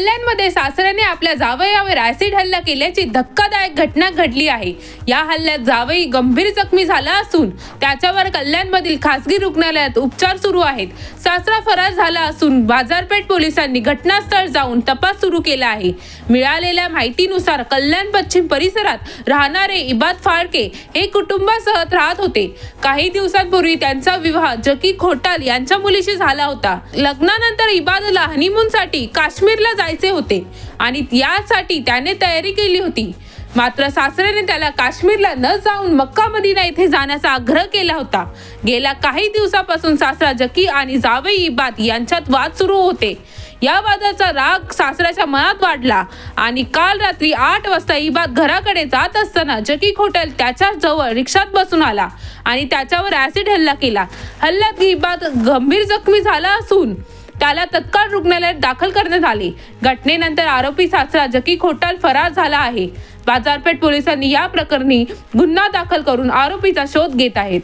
सासऱ्याने आपल्या जावई जावयावर ऍसिड हल्ला केल्याची धक्कादायक घटना घडली आहे. या हल्ल्यात जावई गंभीर जखमी झाला असून त्याच्यावर कल्याणमधील खासगी रुग्णालयात उपचार सुरू आहेत. सासरा फरार झाला असून बाजारपेठ पोलिसांनी घटनास्थळ जाऊन तपास सुरू केला आहे. मिळालेल्या माहितीनुसार कल्याण पश्चिम परिसरात राहणारे इबाद फाळके हे कुटुंबासह राहत होते. काही दिवसांपूर्वी त्यांचा विवाह जकी खोटाल यांच्या मुलीशी झाला होता. लग्नानंतर इबादला हनीमूनसाठी काश्मीरला जायचे होते. आणि यासाठी त्याने तयारी केली होती. मात्र सासऱ्याने त्याला काश्मीरला न जाऊन मक्का मदिना येथे जाण्याचा आग्रह केला होता. गेल्या काही दिवसापासून सासरा जकी आणि जावई इबाद यांच्यात वाद सुरू होते. या वादाचा राग सासऱ्याच्या मनात वाढला आणि काल रात्री आठ वाजता इबाद घराकडे जात असताना जकी खोटेल त्याच्याजवळ रिक्षात बसून आला आणि त्याच्यावर ऍसिड हल्ला केला. हल्ल्यात इबाद गंभीर जखमी झाला असून त्याला तत्काळ रुग्णालयात दाखल करण्यात आले. घटनेनंतर आरोपी सासरा जकी खोटाल फरार झाला आहे. बाजारपेठ पोलिसांनी या प्रकरणी गुन्हा दाखल करून आरोपीचा शोध घेत आहेत.